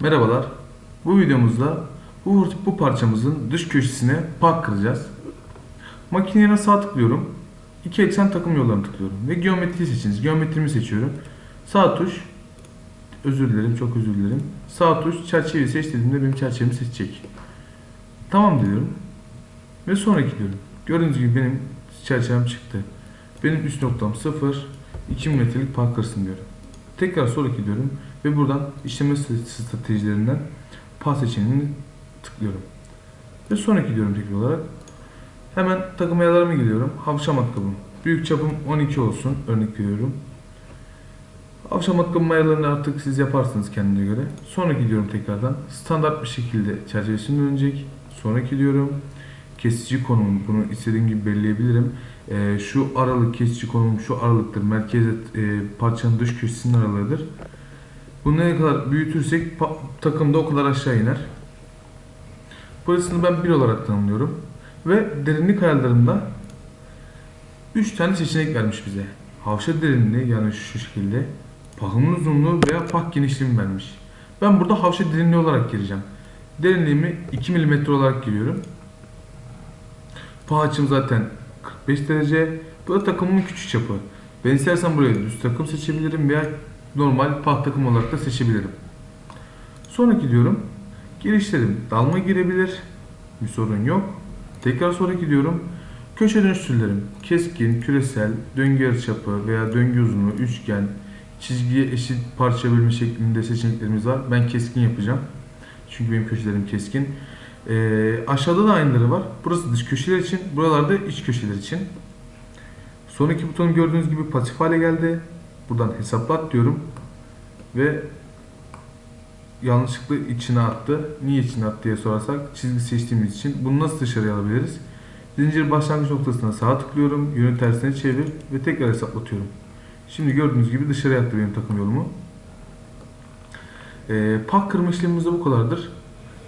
Merhabalar. Bu videomuzda bu, bu parçamızın dış köşesine pak kıracağız. Makineye sağ tıklıyorum. İki eksen takım yollarını tıklıyorum. Ve geometriyi seçiniz. Geometrimi seçiyorum. Sağ tuş. Özür dilerim, çok özür dilerim. Sağ tuş çerçeveyi seç dediğimde benim çerçevemi seçecek. Tamam diyorum. Ve sonraki diyorum. Gördüğünüz gibi benim çerçevem çıktı. Benim üst noktam 0, 2 metrelik park kırsın diyorum. Tekrar sonraki diyorum ve buradan işleme stratejilerinden pas seçeneğini tıklıyorum. Ve sonraki diyorum tekrar olarak. Hemen takım ayarlarıma geliyorum. Havşa matkabım. Büyük çapım 12 olsun. Örnek veriyorum. Havşa matkabım ayarlarını artık siz yaparsınız kendine göre. Sonraki diyorum tekrardan. Standart bir şekilde çerçevesini dönecek. Sonraki diyorum. Kesici konum. Bunu istediğim gibi belirleyebilirim. Ee, şu aralık kesici konum şu aralıktır. Merkeze e, parçanın dış köşesinin aralığıdır. Bunu ne kadar büyütürsek takımda o kadar aşağı iner. Burasını ben 1 olarak tanımlıyorum. Ve derinlik ayarlarımda 3 tane seçenek vermiş bize. Havşa derinliği yani şu şekilde. Pahımın uzunluğu veya pah genişliğimi vermiş. Ben burada havşa derinliği olarak gireceğim. Derinliğimi 2 mm olarak giriyorum. Açım zaten 45 derece. Bu da takımımın küçük çapı. Ben istersen buraya düz takım seçebilirim veya normal pah takım olarak da seçebilirim. Sonraki diyorum. Girişlerim dalma girebilir. Bir sorun yok. Tekrar sonraki diyorum. Köşe dönüş türlerim. Keskin, küresel, döngü yarıçapı veya döngü uzunluğu, üçgen, çizgiye eşit parça bölme şeklinde seçeneklerimiz var. Ben keskin yapacağım. Çünkü benim köşelerim keskin. Ee, aşağıda da aynıları var. Burası dış köşeler için, buralarda iç köşeler için. Sonraki buton gördüğünüz gibi pasif hale geldi. Buradan hesaplat diyorum. Ve yanlışlıkla içine attı. Niye içine attı diye sorarsak çizgi seçtiğimiz için bunu nasıl dışarıya alabiliriz? Zincir başlangıç noktasına sağ tıklıyorum. Yönü tersine çevir ve tekrar hesaplatıyorum. Şimdi gördüğünüz gibi dışarıya attı benim takım yolumu. Ee, pak kırma işlemimiz de bu kadardır.